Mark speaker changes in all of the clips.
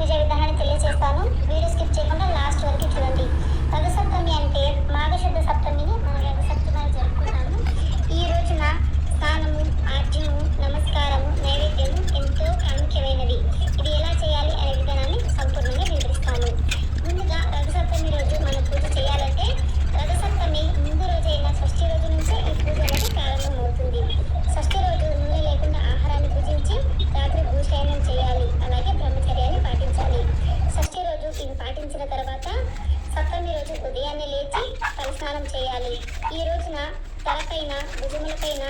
Speaker 1: పూజ విధానాన్ని తెలియజేస్తాను. తలపైన భుజములపైన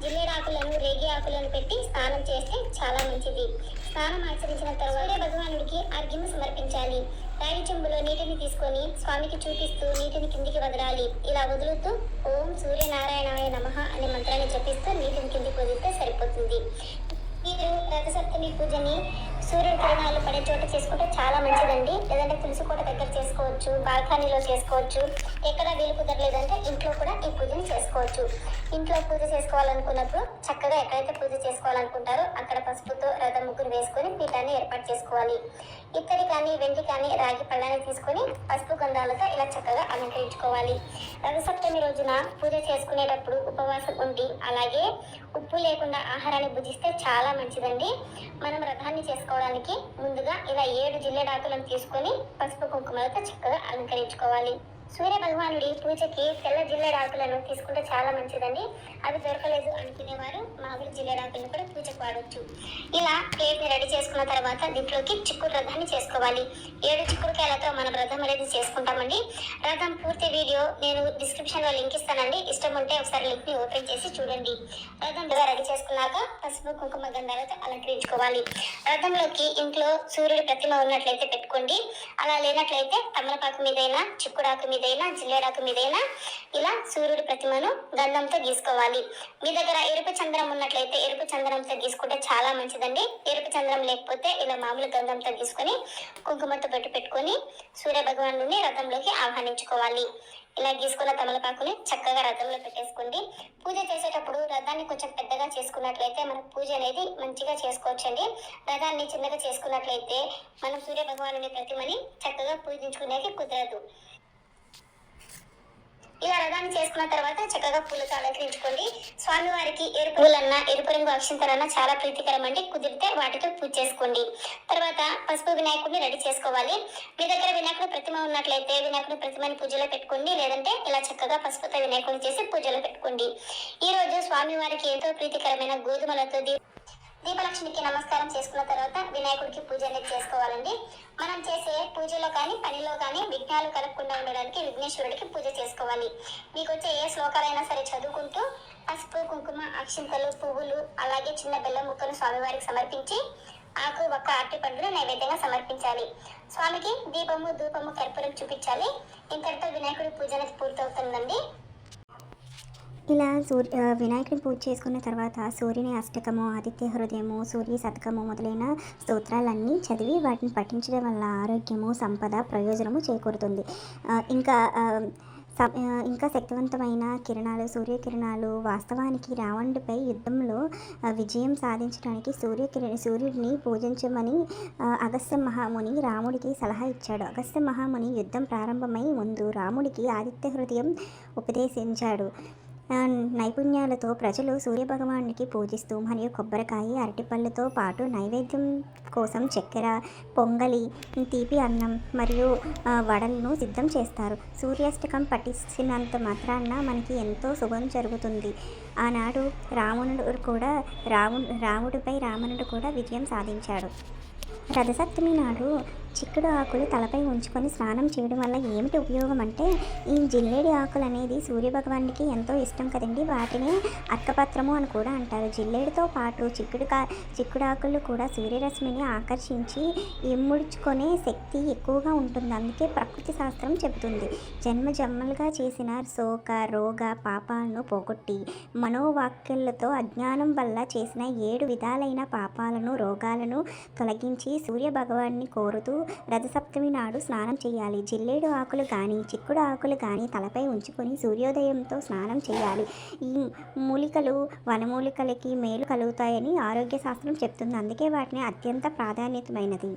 Speaker 1: జిల్లేడాకులను రేగి ఆకులను పెట్టి స్నానం చేస్తే చాలా మంచిది. స్నానం ఆచరించిన తర్వాత భగవానుడికి అర్ఘ్యము సమర్పించాలి. రాగి చెంబులో నీటిని తీసుకొని స్వామికి చూపిస్తూ నీటిని కిందికి వదలాలి. ఇలా వదులుతూ ఓం సూర్యనారాయణాయ నమః అనే మంత్రాన్ని జపిస్తూ నీటిని కిందికి వదిలితే సరిపోతుంది. మీరు రథసప్తమి పూజని సూర్యుడు కిరణాలు పడే చోట చేసుకుంటే చాలా మంచిదండి. లేదంటే తులసి కోట దగ్గర చేసుకోవచ్చు బాల్కనీలో చేసుకోవచ్చు ఎక్కడ వీలు ఈ పూజను చేసుకోవచ్చు. ఇంట్లో పూజ చేసుకోవాలనుకున్నప్పుడు చక్కగా ఎక్కడైతే పూజ చేసుకోవాలనుకుంటారో అక్కడ పసుపుతో రథ ముగ్గురు వేసుకొని పీఠాన్ని ఏర్పాటు చేసుకోవాలి. ఇత్తడి కానీ వెండి కానీ రాగి పళ్ళాన్ని తీసుకొని పసుపు గంధాలతో ఇలా చక్కగా అలంకరించుకోవాలి. రథసప్తమి రోజున పూజ చేసుకునేటప్పుడు ఉపవాసం ఉండి అలాగే ఉప్పు లేకుండా ఆహారాన్ని భుజిస్తే చాలా మంచిదండి. మనం రథాన్ని చేసుకోవడానికి ముందుగా ఇలా ఏడు జిల్లెడాకులను తీసుకొని పసుపు కుంకుమలతో చక్కగా అలంకరించుకోవాలి. సూర్య భగవానుడి పూజకి తెల్ల జిల్లెడాకులను తీసుకుంటే చాలా మంచిదండి. అవి దొరకలేదు అనుకునేవారు మామూలు జిల్లెడాకులను కూడా పూజకు వాడవచ్చు ఇలా ప్లేట్ని రెడీ చేసుకున్న తర్వాత దీంట్లోకి చిక్కుడు రథాన్ని చేసుకోవాలి. ఏడు చిక్కుడుకాయలతో మనం రథం అనేది చేసుకుంటామండి. రథం పూర్తి వీడియో నేను డిస్క్రిప్షన్లో లింక్ ఇస్తానండి. ఇష్టం ఉంటే ఒకసారి లింక్ని ఓపెన్ చేసి చూడండి. రథం రెడీ చేసుకున్నాక పసుపు కుంకుమ గంధాలతో అలంకరించుకోవాలి. రథంలోకి ఇంట్లో సూర్యుడి ప్రతిమ ఉన్నట్లయితే పెట్టుకోండి. అలా లేనట్లయితే తమలపాకు మీదైనా చిక్కుడాకు మీదైనా జిల్లేడాకు మీదైనా ఇలా సూర్యుడి ప్రతిమను గంధంతో గీసుకోవాలి. మీ దగ్గర ఎరుపు చంద్రం ఉన్నట్లయితే ఎరుపు చంద్రంతో గీసుకుంటే చాలా మంచిదండి. ఎరుపు చంద్రం లేకపోతే ఇలా మామూలు గంధంతో గీసుకొని కుంకుమతో పెట్టి పెట్టుకొని సూర్య భగవానుడిని రథంలోకి ఆహ్వానించుకోవాలి. ఇలా గీసుకున్న తమలపాకుని చక్కగా రథంలో పెట్టేసుకోండి. పూజ చేసేటప్పుడు రథాన్ని కొంచెం పెద్దగా చేసుకున్నట్లయితే మన పూజ అనేది మంచిగా చేసుకోవచ్చండి. రథాన్ని చిన్నగా చేసుకున్నట్లయితే మనం సూర్య భగవానుని ప్రతిమని చక్కగా పూజించుకునేది కుదరదు. ఇలా రథాన్ని చేసుకున్న తర్వాత చక్కగా పూలతో అలంకరించుకోండి స్వామివారికి ఎరుపు పూలన్నా ఎరుపు రంగు అక్షంతలన్నా చాలా ప్రీతికరం అండి కుదిరితే వాటితో పూజ చేసుకోండి. తర్వాత పసుపు వినాయకుడిని రెడీ చేసుకోవాలి. మీ దగ్గర వినాయకుడు ప్రతిమ ఉన్నట్లయితే వినాయకుడు ప్రతిమని పూజలో పెట్టుకోండి. లేదంటే ఇలా చక్కగా పసుపుతో వినాయకుడిని చేసి పూజలో పెట్టుకోండి. ఈ రోజు స్వామివారికి ఎంతో ప్రీతికరమైన గోధుమలతో దీ- దీపలక్ష్మికి నమస్కారం చేసుకున్న తర్వాత వినాయకుడికి పూజ అనేది చేసుకోవాలండి. మనం చేసే పూజలో కానీ పనిలో కానీ విఘ్నాలు కలగకుండా ఉండడానికి విఘ్నేశ్వరుడికి పూజ చేసుకోవాలి. మీకు వచ్చే ఏ శ్లోకాలైనా సరే చదువుకుంటూ పసుపు కుంకుమ అక్షింతలు పువ్వులు అలాగే చిన్న బెల్లం ముక్కను స్వామివారికి సమర్పించి ఆకు ఒక్క అట్టి పండును నైవేద్యంగా సమర్పించాలి. స్వామికి దీపము ధూపము కర్పూరం చూపించాలి. ఇంతటితో వినాయకుడి పూజ అనేది పూర్తవుతుందండి.
Speaker 2: ఇలా సూర్య వినాయకుడిని పూజ చేసుకున్న తర్వాత సూర్యుని అష్టకము ఆదిత్య హృదయము సూర్య శతకము మొదలైన స్తోత్రాలన్నీ చదివి వాటిని పఠించడం వల్ల ఆరోగ్యము సంపద ప్రయోజనము చేకూరుతుంది. ఇంకా ఇంకా శక్తివంతమైన కిరణాలు సూర్యకిరణాలు వాస్తవానికి రావణుడిపై యుద్ధంలో విజయం సాధించడానికి సూర్యకిరణ సూర్యుడిని పూజించమని అగస్త్య మహాముని రాముడికి సలహా ఇచ్చాడు. అగస్త్య మహాముని యుద్ధం ప్రారంభమై ముందు రాముడికి ఆదిత్య హృదయం ఉపదేశించాడు. నైపుణ్యాలతో ప్రజలు సూర్యభగవానుడికి పూజిస్తూ మరియు కొబ్బరికాయ అరటిపళ్ళతో పాటు నైవేద్యం కోసం చక్కెర పొంగలి తీపి అన్నం మరియు వడలను సిద్ధం చేస్తారు. సూర్యాష్టకం పఠించినంత మాత్రాన మనకి ఎంతో శుభం జరుగుతుంది. ఆనాడు రావణుడు కూడా రావు రాముడిపై రావణుడు కూడా విజయం సాధించాడు. రథసప్తమి నాడు చిక్కుడు ఆకులు తలపై ఉంచుకొని స్నానం చేయడం వల్ల ఏమిటి ఉపయోగం అంటే ఈ జిల్లేడి ఆకులు అనేది సూర్యభగవానికి ఎంతో ఇష్టం కదండి. వాటిని అర్కపత్రము అని కూడా అంటారు. జిల్లేడితో పాటు చిక్కుడు కా చిక్కుడు ఆకులు కూడా సూర్యరశ్మిని ఆకర్షించి ఇమ్ముడుచుకునే శక్తి ఎక్కువగా ఉంటుంది. అందుకే ప్రకృతి శాస్త్రం చెబుతుంది. జన్మ జన్మలుగా చేసిన శోక రోగ పాపాలను పోగొట్టి మనోవాక్యులతో అజ్ఞానం వల్ల చేసిన ఏడు విధాలైన పాపాలను రోగాలను తొలగించి సూర్య భగవాన్ని కోరుతూ రథసప్తమి నాడు స్నానం చేయాలి. జిల్లేడు ఆకులు కానీ చిక్కుడు ఆకులు కానీ తలపై ఉంచుకొని సూర్యోదయంతో స్నానం చేయాలి. ఈ మూలికలు వనమూలికలకి మేలు కలుగుతాయని ఆరోగ్య శాస్త్రం చెప్తుంది. అందుకే వాటిని అత్యంత ప్రాధాన్యతమైనది.